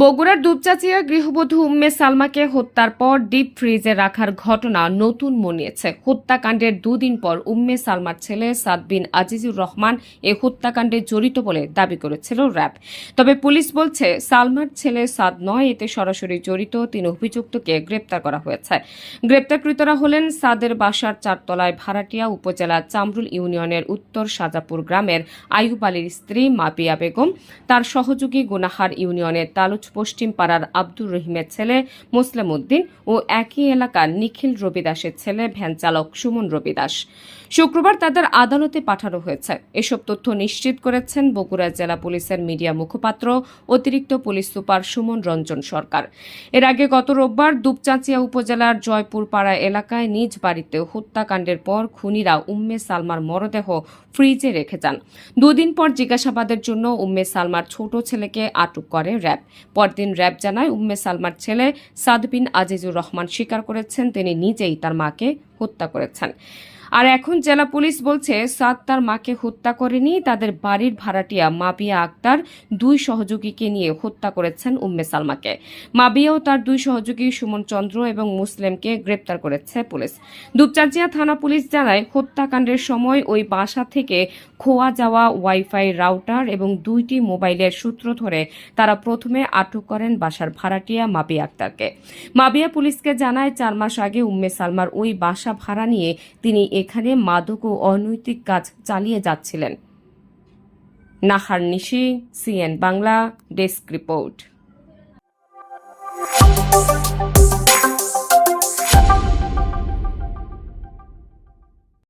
বগুড়ার দুপচাচিয়া গৃহবধূ উম্মে সালমাকে হত্যার পর ডিপ ফ্রিজে রাখার ঘটনা নতুন মনিয়েছে। হত্যাকাণ্ডের দুদিন পর উম্মে সালমার ছেলে সাদ বিন আজিজুর রহমান এ হত্যাকাণ্ডে জড়িত বলে দাবি করেছিল র্যাব। তবে পুলিশ বলছে, সালমার ছেলে সাদ নয়, এতে সরাসরি জড়িত তিন অভিযুক্তকে গ্রেপ্তার করা হয়েছে। গ্রেপ্তারকৃতরা হলেন সাদের বাসার চারতলায় ভাড়াটিয়া উপজেলা চামরুল ইউনিয়নের উত্তর সাজাপুর গ্রামের আইয়ুব আলীর স্ত্রী মাপিয়া বেগম। তার সহযোগী গুনাহার ইউনিয়নের তালুচ পশ্চিম পাড়ার আব্দুর রহিমের ছেলে মুসলিম উদ্দিন ও একই এলাকার নিখিল রবি দাসের ছেলে ভ্যান চালক সুমন রবি দাস শুক্রবার তাদের আদালতে পাঠানো হয়েছে। এসব তথ্য নিশ্চিত করেছেন বগুড়া জেলা পুলিশের মিডিয়া মুখপাত্র, অতিরিক্ত পুলিশ সুপার সুমন রঞ্জন সরকার। এর আগে গত রোববার দুপচাঁচিয়া উপজেলার জয়পুর পাড়া এলাকায় নিজ বাড়িতে হত্যাকাণ্ডের পর খুনিরা উম্মে সালমার মরদেহ ফ্রিজে রেখে যান। দুদিন পর জিজ্ঞাসাবাদের জন্য উম্মে সালমার ছোট ছেলেকে আটক করে র্যাব। পরদিন র্যাব জানায়, উম্মে সালমার ছেলে সাদবিন আজিজুর রহমান স্বীকার করেছেন, তিনি নিজেই তার মাকে হত্যা করেছেন। আর এখন জেলা পুলিশ বলছে, সাদ তার মাকে হত্যা করেনি, তাদের বাড়ির ভাড়াটিয়া মাবিয়া আক্তার দুই সহযোগীকে নিয়ে হত্যা করেছেন উম্মে সালমাকে। মাবিয়াও তার দুই সহযোগী সুমন চন্দ্র এবং মুসলিমকে গ্রেপ্তার করেছে পুলিশ। দুপচাঁচিয়া থানা পুলিশ জানায়, হত্যাকাণ্ডের সময় ওই বাসা থেকে খোয়া যাওয়া ওয়াইফাই রাউটার এবং দুইটি মোবাইলের সূত্র ধরে তারা প্রথমে আটক করেন বাসার ভাড়াটিয়া মাবিয়া আক্তারকে। মাবিয়া পুলিশকে জানায়, চার মাস আগে উম্মে সালমার ওই বাসা ভাড়া নিয়ে তিনি এখানে মাদক ও অনৈতিক কাজ চালিয়ে যাচ্ছিলেন। Nahar Nishi, CN Bangla, desk report.